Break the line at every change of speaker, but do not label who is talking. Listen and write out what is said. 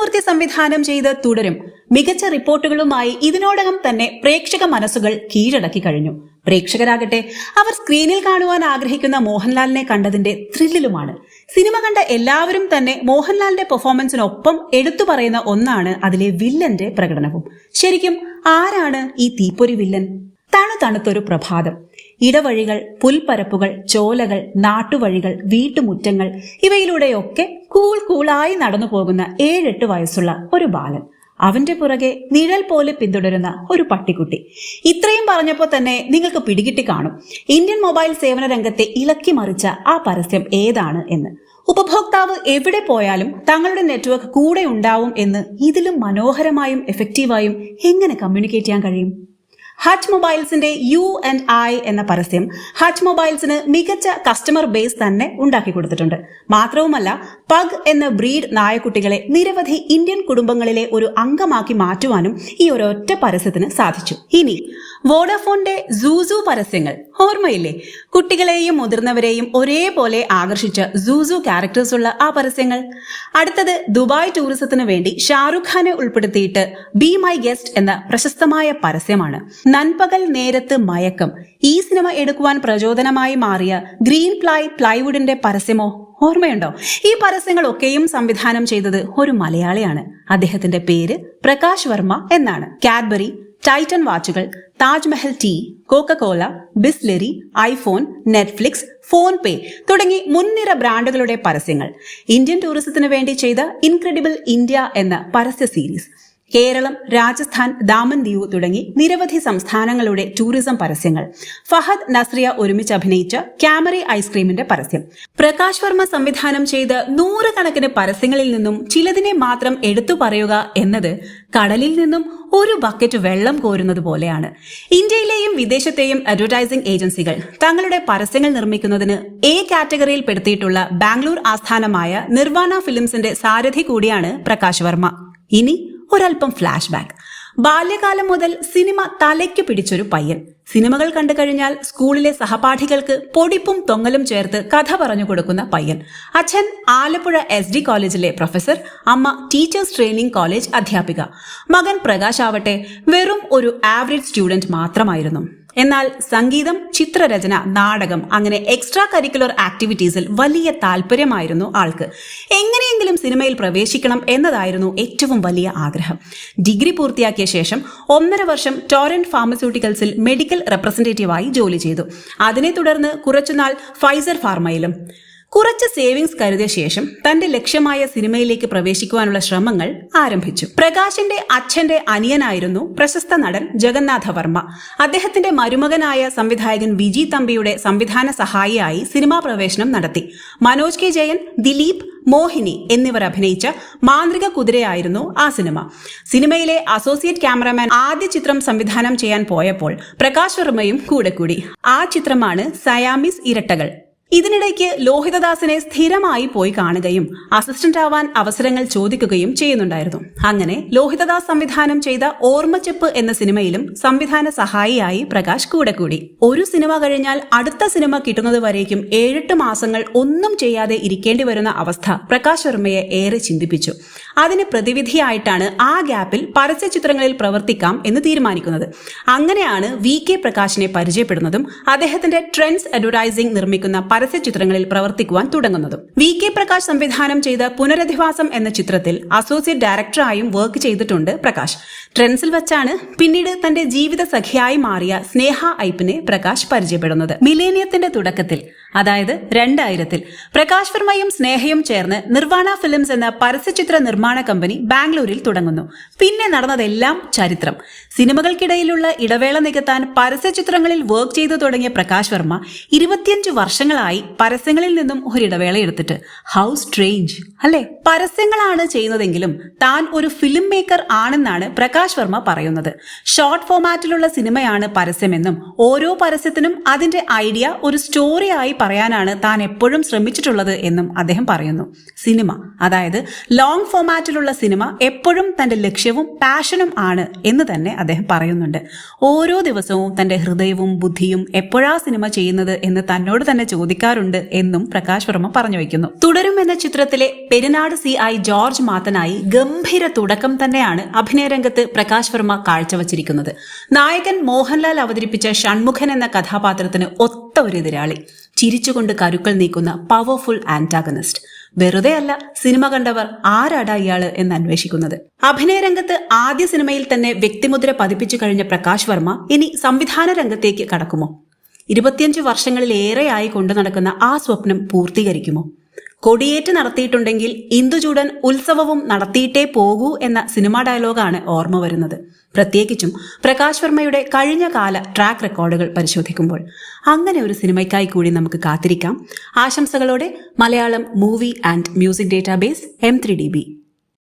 ത്രിവിക്രമമൂർത്തി സംവിധാനം ചെയ്ത് തുടരും. മികച്ച റിപ്പോർട്ടുകളുമായി ഇതിനോടകം തന്നെ പ്രേക്ഷക മനസ്സുകൾ കീഴടക്കി കഴിഞ്ഞു. പ്രേക്ഷകരാകട്ടെ അവർ സ്ക്രീനിൽ കാണുവാൻ ആഗ്രഹിക്കുന്ന മോഹൻലാലിനെ കണ്ടതിന്റെ ത്രില്ലിലുമാണ്. സിനിമ കണ്ട എല്ലാവരും തന്നെ മോഹൻലാലിന്റെ പെർഫോമൻസിനൊപ്പം എടുത്തു പറയുന്ന ഒന്നാണ് അതിലെ വില്ലന്റെ പ്രകടനവും. ശരിക്കും ആരാണ് ഈ തീപ്പൊരി വില്ലൻ? തണു തണുത്തൊരു പ്രഭാതം. ഇടവഴികൾ പുൽപ്പരപ്പുകൾ ചോലകൾ നാട്ടുവഴികൾ വീട്ടുമുറ്റങ്ങൾ ഇവയിലൂടെയൊക്കെ കൂൾ കൂളായി നടന്നു പോകുന്ന ഏഴെട്ട് വയസ്സുള്ള ഒരു ബാലൻ. അവന്റെ പുറകെ നിഴൽ പോലെ പിന്തുടരുന്ന ഒരു പട്ടിക്കുട്ടി. ഇത്രയും പറഞ്ഞപ്പോൾ തന്നെ നിങ്ങൾക്ക് പിടികിട്ടി കാണും. ഇന്ത്യൻ മൊബൈൽ സേവന രംഗത്തെ ഇളക്കി മറിച്ച ആ പരസ്യം ഏതാണ് എന്ന്. ഉപഭോക്താവ് എവിടെ പോയാലും തങ്ങളുടെ നെറ്റ്വർക്ക് കൂടെ ഉണ്ടാവും എന്ന് ഇതിലും മനോഹരമായും എഫക്റ്റീവായും എങ്ങനെ കമ്മ്യൂണിക്കേറ്റ് ചെയ്യാൻ കഴിയും? ഹച്ച് മൊബൈൽസിന്റെ യു ആൻഡ് ഐ എന്ന പരസ്യം ഹച്ച് മൊബൈൽസിന് മികച്ച കസ്റ്റമർ ബേസ് തന്നെ ഉണ്ടാക്കി കൊടുത്തിട്ടുണ്ട്. മാത്രവുമല്ല പഗ് എന്ന ബ്രീഡ് നായക്കുട്ടികളെ നിരവധി ഇന്ത്യൻ കുടുംബങ്ങളിലെ ഒരു അംഗമാക്കി മാറ്റുവാനും ഈ ഒരൊറ്റ പരസ്യത്തിന് സാധിച്ചു. ഇനി വോഡാഫോണിന്റെ സൂസു പരസ്യങ്ങൾ. ഓർമ്മയില്ലേ? കുട്ടികളെയും മുതിർന്നവരെയും ഒരേപോലെ ആകർഷിച്ച സൂസു ക്യാരക്ടേഴ്സ് ഉള്ള ആ പരസ്യങ്ങൾ. അടുത്തത് ദുബായ് ടൂറിസത്തിന് വേണ്ടി ഷാറുഖ് ഖാനെ ഉൾപ്പെടുത്തിയിട്ട് ബി മൈ ഗസ്റ്റ് എന്ന പ്രശസ്തമായ പരസ്യമാണ്. നൻപകൽ നേരത്ത് മയക്കം. ഈ സിനിമ എടുക്കുവാൻ പ്രചോദനമായി മാറിയ ഗ്രീൻ പ്ലൈ പ്ലൈവുഡിന്റെ പരസ്യമോ? ഓർമ്മയുണ്ടോ? ഈ പരസ്യങ്ങളൊക്കെയും സംവിധാനം ചെയ്തത് ഒരു മലയാളിയാണ്. അദ്ദേഹത്തിന്റെ പേര് പ്രകാശ് വർമ്മ എന്നാണ്. Cadbury Titan വാച്ചുകൾ Taj Mahal tea Coca Cola Bisleri iPhone Netflix PhonePe തുടങ്ങി മുൻനിര ബ്രാൻഡുകളുടെ പരസ്യങ്ങൾ. ഇന്ത്യൻ ടൂറിസത്തിന് വേണ്ടി ചെയ്ത ഇൻക്രെഡിബിൾ ഇന്ത്യ എന്ന പരസ്യ സീരീസ് കേരളം രാജസ്ഥാൻ ദാമൻ ദിയു തുടങ്ങി നിരവധി സംസ്ഥാനങ്ങളുടെ ടൂറിസം പരസ്യങ്ങൾ. ഫഹദ് നസ്രിയ ഒരുമിച്ച് അഭിനയിച്ച ക്യാമറി ഐസ്ക്രീമിന്റെ പരസ്യം. പ്രകാശ് വർമ്മ സംവിധാനം ചെയ്ത നൂറുകണക്കിന് പരസ്യങ്ങളിൽ നിന്നും ചിലതിനെ മാത്രം എടുത്തു പറയുക എന്നത് കടലിൽ നിന്നും ഒരു ബക്കറ്റ് വെള്ളം കോരുന്നത് പോലെയാണ്. ഇന്ത്യയിലെയും വിദേശത്തെയും അഡ്വർടൈസിംഗ് ഏജൻസികൾ തങ്ങളുടെ പരസ്യങ്ങൾ നിർമ്മിക്കുന്നതിന് എ കാറ്റഗറിയിൽ പെടുത്തിയിട്ടുള്ള ബാംഗ്ലൂർ ആസ്ഥാനമായ നിർവാണ ഫിലിംസിന്റെ സാരഥി കൂടിയാണ് പ്രകാശ് വർമ്മ. ഇനി ഒരല്പം ഫ്ലാഷ് ബാക്ക് ബാല്യകാലം മുതൽ സിനിമ തലയ്ക്ക് പിടിച്ചൊരു പയ്യൻ. സിനിമകൾ കണ്ടു കഴിഞ്ഞാൽ സ്കൂളിലെ സഹപാഠികൾക്ക് പൊടിപ്പും തൊങ്ങലും ചേർത്ത് കഥ പറഞ്ഞു കൊടുക്കുന്ന പയ്യൻ. അച്ഛൻ ആലപ്പുഴ എസ് ഡി കോളേജിലെ പ്രൊഫസർ അമ്മ ടീച്ചേഴ്സ് ട്രെയിനിംഗ് കോളേജ് അധ്യാപിക. മകൻ പ്രകാശ് ആവട്ടെ വെറും ഒരു ആവറേജ് സ്റ്റുഡന്റ് മാത്രമായിരുന്നു. എന്നാൽ സംഗീതം ചിത്രരചന നാടകം അങ്ങനെ എക്സ്ട്രാ കരിക്കുലർ ആക്ടിവിറ്റീസിൽ വലിയ താല്പര്യമായിരുന്നു ആൾക്ക്. എങ്ങനെയെങ്കിലും സിനിമയിൽ പ്രവേശിക്കണം എന്നതായിരുന്നു ഏറ്റവും വലിയ ആഗ്രഹം. ഡിഗ്രി പൂർത്തിയാക്കിയ ശേഷം ഒന്നര വർഷം ടോറന്റ് ഫാർമസ്യൂട്ടിക്കൽസിൽ മെഡിക്കൽ റെപ്രസെന്റേറ്റീവായി ജോലി ചെയ്തു. അതിനെ തുടർന്ന് കുറച്ചുനാൾ ഫൈസർ ഫാർമയിലും. കുറച്ച് സേവിങ്സ് കരുതിയ ശേഷം തന്റെ ലക്ഷ്യമായ സിനിമയിലേക്ക് പ്രവേശിക്കുവാനുള്ള ശ്രമങ്ങൾ ആരംഭിച്ചു. പ്രകാശിന്റെ അച്ഛന്റെ അനിയനായിരുന്നു പ്രശസ്ത നടൻ ജഗന്നാഥ വർമ്മ. അദ്ദേഹത്തിന്റെ മരുമകനായ സംവിധായകൻ വിജി തമ്പിയുടെ സംവിധാന സഹായിയായി സിനിമാ പ്രവേശനം നടത്തി. മനോജ് കെ ജയൻ ദിലീപ് മോഹിനി എന്നിവർ അഭിനയിച്ച മാന്ത്രിക കുതിരയായിരുന്നു ആ സിനിമ. സിനിമയിലെ അസോസിയേറ്റ് ക്യാമറമാൻ ആദ്യ ചിത്രം സംവിധാനം ചെയ്യാൻ പോയപ്പോൾ പ്രകാശ് വർമ്മയും കൂടെ കൂടി. ആ ചിത്രമാണ് സയാമിസ് ഇരട്ടകൾ. ഇതിനിടയ്ക്ക് ലോഹിതദാസിനെ സ്ഥിരമായി പോയി കാണുകയും അസിസ്റ്റന്റ് ആവാൻ അവസരങ്ങൾ ചോദിക്കുകയും ചെയ്യുന്നുണ്ടായിരുന്നു. അങ്ങനെ ലോഹിതദാസ് സംവിധാനം ചെയ്ത ഓർമ്മച്ചെപ്പ് എന്ന സിനിമയിലും സംവിധാന സഹായിയായി പ്രകാശ് കൂടെ കൂടി. ഒരു സിനിമ കഴിഞ്ഞാൽ അടുത്ത സിനിമ കിട്ടുന്നത് വരേക്കും ഏഴെട്ട് മാസങ്ങൾ ഒന്നും ചെയ്യാതെ ഇരിക്കേണ്ടി വരുന്ന അവസ്ഥ പ്രകാശ് വർമ്മയെ ഏറെ ചിന്തിപ്പിച്ചു. അതിന് പ്രതിവിധിയായിട്ടാണ് ആ ഗ്യാപ്പിൽ പരസ്യ ചിത്രങ്ങളിൽ പ്രവർത്തിക്കാം എന്ന് തീരുമാനിക്കുന്നത്. അങ്ങനെയാണ് വി കെ പ്രകാശിനെ പരിചയപ്പെടുന്നതും അദ്ദേഹത്തിന്റെ ട്രെൻഡ്സ് അഡ്വർടൈസിംഗ് നിർമ്മിക്കുന്ന പരസ്യ ചിത്രങ്ങളിൽ പ്രവർത്തിക്കുവാൻ തുടങ്ങുന്നതും. വി കെ പ്രകാശ് സംവിധാനം ചെയ്ത പുനരധിവാസം എന്ന ചിത്രത്തിൽ അസോസിയേറ്റ് ഡയറക്ടറായും വർക്ക് ചെയ്തിട്ടുണ്ട് പ്രകാശ്. ട്രെൻഡ്സിൽ വെച്ചാണ് പിന്നീട് തന്റെ ജീവിത സഖിയായി മാറിയ സ്നേഹ ഐപ്പിനെ പ്രകാശ് പരിചയപ്പെടുന്നത്. മിലേനിയത്തിന്റെ തുടക്കത്തിൽ അതായത് രണ്ടായിരത്തിൽ. പ്രകാശ് വർമ്മയും സ്നേഹയും ചേർന്ന് നിർവാണ ഫിലിംസ് എന്ന പരസ്യചിത്ര നിർമ്മാണ കമ്പനി ബാംഗ്ലൂരിൽ തുടങ്ങുന്നു. പിന്നെ നടന്നതെല്ലാം ചരിത്രം. സിനിമകൾക്കിടയിലുള്ള ഇടവേള നികത്താൻ പരസ്യചിത്രങ്ങളിൽ വർക്ക് ചെയ്തു തുടങ്ങിയ പ്രകാശ് വർമ്മ ഇരുപത്തിയഞ്ച് വർഷങ്ങളായി പരസ്യങ്ങളിൽ നിന്നും ഒരു ഇടവേള എടുത്തിട്ട്. ഹൗ സ്ട്രേഞ്ച് അല്ലെ? പരസ്യങ്ങളാണ് ചെയ്യുന്നതെങ്കിലും താൻ ഒരു ഫിലിം മേക്കർ ആണെന്നാണ് പ്രകാശ് വർമ്മ പറയുന്നത് ഷോർട്ട് ഫോമാറ്റിലുള്ള സിനിമയാണ് പരസ്യമെന്നും ഓരോ പരസ്യത്തിനും അതിന്റെ ഐഡിയ ഒരു സ്റ്റോറിയായി പറയാനാണ് താൻ എപ്പോഴും ശ്രമിച്ചിട്ടുള്ളത് എന്നും അദ്ദേഹം പറയുന്നു. സിനിമ അതായത് ലോങ് ഫോമാറ്റിലുള്ള സിനിമ എപ്പോഴും തന്റെ ലക്ഷ്യവും പാഷനും ആണ് എന്ന് തന്നെ അദ്ദേഹം പറയുന്നുണ്ട്. ഓരോ ദിവസവും തന്റെ ഹൃദയവും ബുദ്ധിയും എപ്പോഴാ സിനിമ ചെയ്യുന്നത് എന്ന് തന്നോട് തന്നെ ചോദിക്കാറുണ്ട് എന്നും പ്രകാശ് വർമ്മ പറഞ്ഞു വയ്ക്കുന്നു. തുടരും എന്ന ചിത്രത്തിലെ പെരുന്നാട് സി ഐ ജോർജ് മാത്തനായി ഗംഭീര തുടക്കം തന്നെയാണ് അഭിനയരംഗത്ത് പ്രകാശ് വർമ്മ കാഴ്ചവച്ചിരിക്കുന്നത്. നായകൻ മോഹൻലാൽ അവതരിപ്പിച്ച ഷൺമുഖൻ എന്ന കഥാപാത്രത്തിന് ഒത്ത ഒരു എതിരാളി. ചിരിച്ചുകൊണ്ട് കരുക്കൾ നീക്കുന്ന പവർഫുൾ ആന്റാഗണിസ്റ്റ് വെറുതെ അല്ല സിനിമ കണ്ടവർ ആരാടാ ഇയാൾ എന്ന് അന്വേഷിക്കുന്നത്. അഭിനയരംഗത്ത് ആദ്യ സിനിമയിൽ തന്നെ വ്യക്തിമുദ്ര പതിപ്പിച്ചു കഴിഞ്ഞ പ്രകാശ് വർമ്മ ഇനി സംവിധാന രംഗത്തേക്ക് കടക്കുമോ? ഇരുപത്തിയഞ്ച് വർഷങ്ങളിലേറെയായി കൊണ്ടു നടക്കുന്ന ആ സ്വപ്നം പൂർത്തീകരിക്കുമോ? കൊടിയേറ്റ് നടത്തിയിട്ടുണ്ടെങ്കിൽ ഇന്ദുചൂടൻ ഉത്സവവും നടത്തിയിട്ടേ പോകൂ എന്ന സിനിമാ ഡയലോഗാണ് ഓർമ്മ വരുന്നത്. പ്രത്യേകിച്ചും പ്രകാശ് വർമ്മയുടെ കഴിഞ്ഞ കാല ട്രാക്ക് റെക്കോർഡുകൾ പരിശോധിക്കുമ്പോൾ. അങ്ങനെ ഒരു സിനിമയ്ക്കായി കൂടി നമുക്ക് കാത്തിരിക്കാം. ആശംസകളോടെ Malayalam movie and music database M three D B